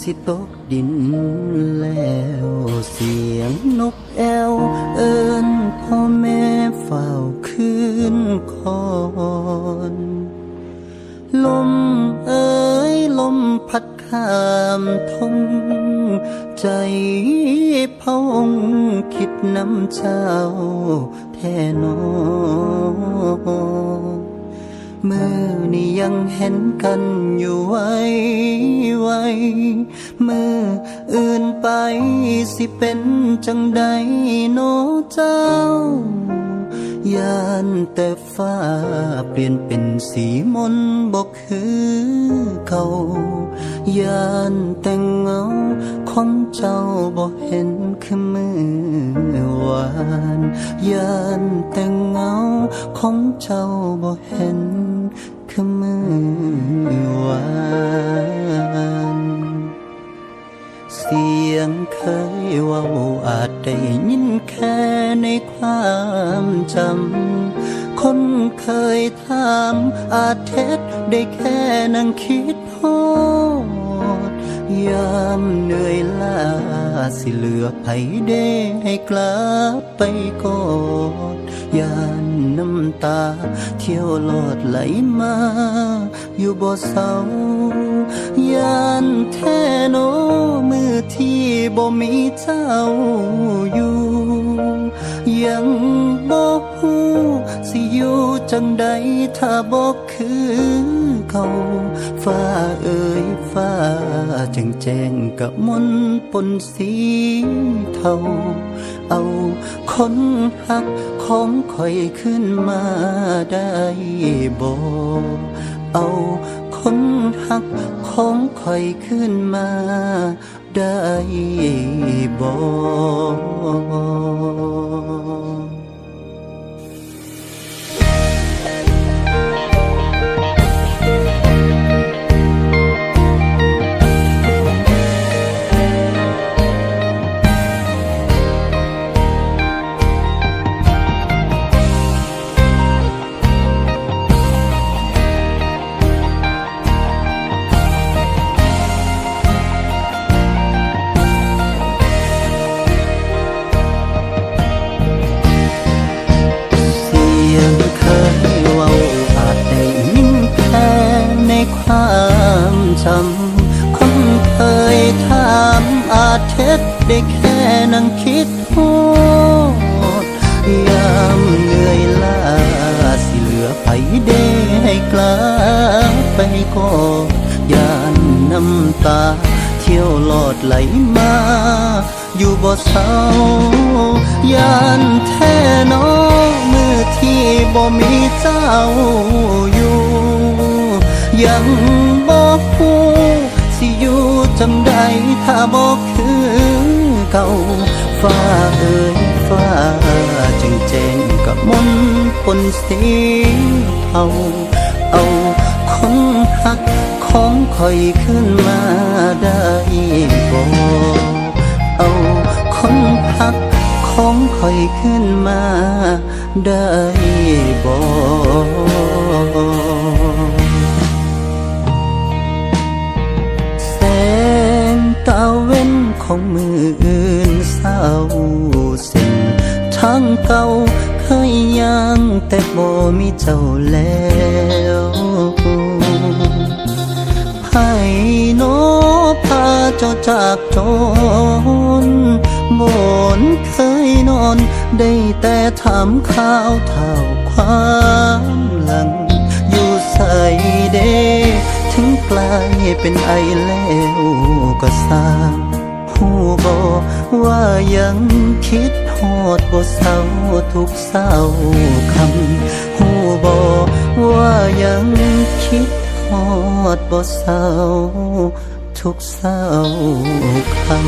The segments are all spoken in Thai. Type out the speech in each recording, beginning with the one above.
สิตกดินแล้วเสียงนกแอวเอิญพ่อแม่เฝ้าคืนคอนลมเอ่ยลมพัดข้ามทงใจพะวงคิดน้ำเจ้าแท่นอ มือนี่ยังเห็นกันอยู่ไว้ไว้มืออื่นไปสิเป็นจังใดโนเจ้ายานแต่ฟ้าเปลี่ยนเป็นสีมนบอกคือเขายานแต่เงาของเจ้าบอกเห็นคือมือวานยานแต่เงา ของเจ้าบอกเห็นคือมือวานเสียงเคยว่าอาจได้ยินแค่ในความจำ คนเคยถามอาจเท็จได้แค่นั่งคิดโพดยามเหนื่อยล้าสิเหลือไผเด้ให้กลับไปกอด ยานน้ำตา เที่ยวโลดไหลมา อยู่บ่เศร้ายานแท้โนมือที่บ่มีเจ้าอยู่ ยังบ่ฮู้สิอยู่จังใดถ้าบ่คือเขาฟ้าเอ่ยฟ้าแจึงแจ้งกับมนปนสีเทา เอาคนหักของค่อยขึ้นมาได้บ่เอาคนหักของค่อยขึ้นมาได้บ่ ได้แค่นั่งคิดโทษยามเหนื่อยล้าสิเหลือไผเด้ให้กลับไปกอยานน้ำตา เที่ยวหลอดไหลมา อยู่บ่เศร้ายานแท้น้องมือที่บ่มีเจ้าอยู่ ยังบ่ฮู้สิอยู่จังใดถ้าบ่คือ เก่าฟ้าเอ่ยฟ้าจึงแจ้งกับมนต์ปนสีเทาเอาคนหักของข่อยขึ้นมาได้บ่เอาคนหักของข่อยขึ้นมาได้บ่แสงตาเว้นของมือ เก่าเคยย่างแต่บ่มีเจ้าแล้วไผโนพาเจ้าจากจนบนเคยนอน ได้แต่ถามข่าวเท่าความหลัง อยู่ใส่เดถึงกลายเป็นไอแล้วก็สร้างผู้บอกว่ายังคิด ฮอดบ่เศร้าทุกเศร้าคำหูบอกว่ายังคิดฮอดบ่เศร้าทุกเศร้าคำ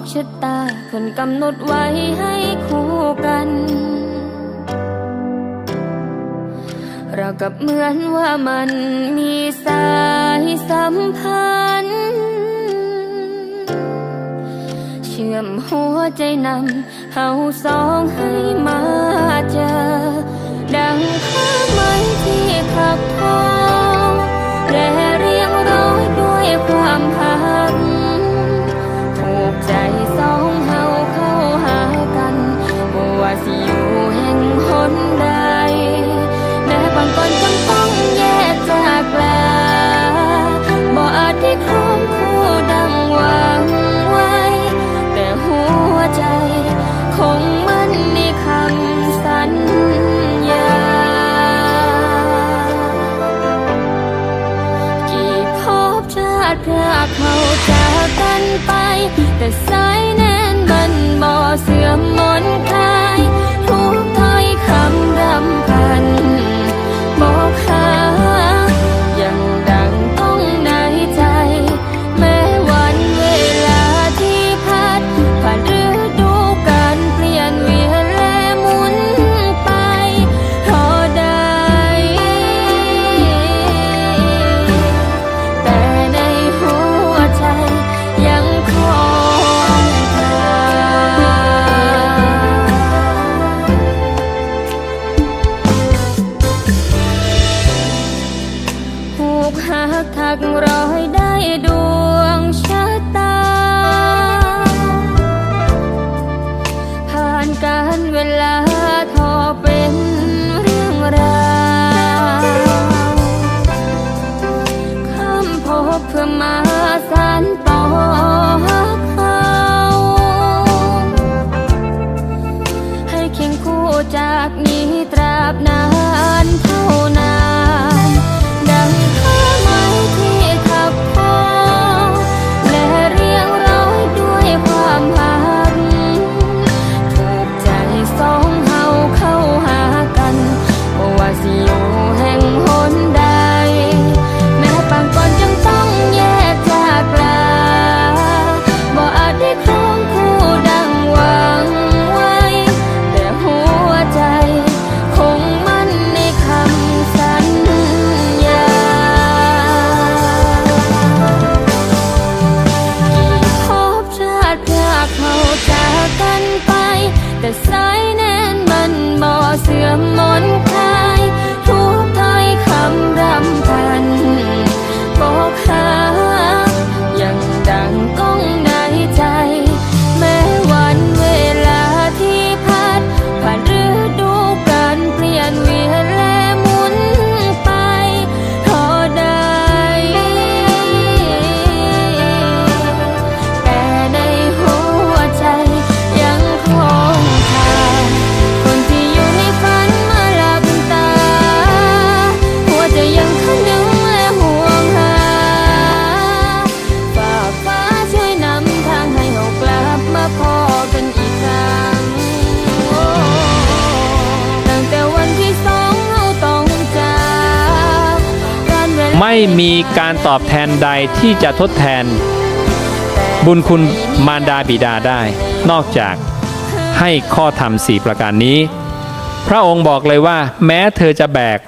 คชะตาเพิ่นกำหนดไว้ให้คู่กัน เรากับเหมือนว่ามันมีสายสัมพันธ์ เชื่อมหัวใจนำเฮาสองให้มาเจอ ดังข้าไม้ที่ขับทอ สิอยู่แห่งหนใดแม้บางก่อนจำต้องแยกจากลาบ่อาจได้ครองคู่ดังหวังไว้ แต่หัวใจ คงมั่นในคำสัญญา กี่ภพชาติพรากเขาจากกันไป แต่สายแน่นมันบ่เสื่อมมนคลาย ทักรอย ไม่มีการตอบแทนใดที่จะทดแทน บุญคุณมารดาบิดาได้ นอกจากให้ข้อธรรมสี่ประการนี้ พระองค์บอกเลยว่า แม้เธอจะแบก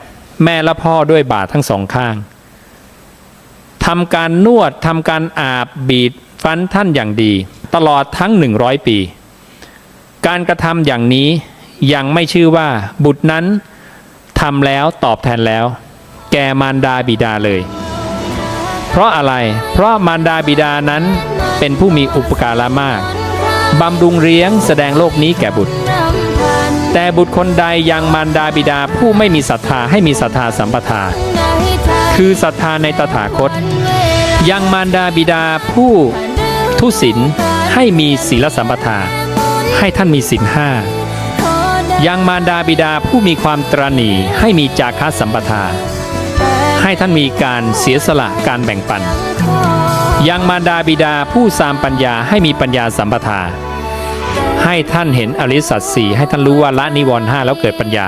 แม่และพ่อด้วยบาททั้งสองข้างทำการนวดทำการอาบบีดฟันท่านอย่างดี ตลอดทั้ง 100 ปี การกระทำอย่างนี้ยังไม่ชื่อว่าบุตรนั้นทำแล้วตอบแทนแล้ว ก่มารดาบิดาเลย เพราะอะไร เพราะมารดาบิดานั้นเป็นผู้มีอุปการะมาก บำรุงเลี้ยงแสดงโลกนี้แก่บุตร แต่บุตรคนใดยังมารดาบิดาผู้ไม่มีศรัทธาให้มีศรัทธาสัมปทา คือศรัทธาในตถาคต ยังมารดาบิดาผู้ทุศิลให้มีศีลสัมปทา ให้ท่านมีศีลห้ายังมารดาบิดาผู้มีความตรณีให้มีจาคะสัมปทา ให้ท่านมีการเสียสละการแบ่งปัน ยังมารดาบิดาผู้สามปัญญาให้มีปัญญาสัมปทา ให้ท่านเห็นอริสัตสี่ให้ท่านรู้ว่าละนิวรณ์ห้าแล้วเกิดปัญญา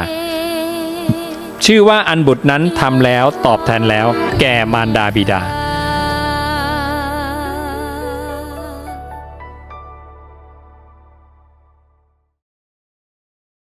ชื่อว่าอันบุตรนั้นทำแล้วตอบแทนแล้ว แก่มารดาบิดา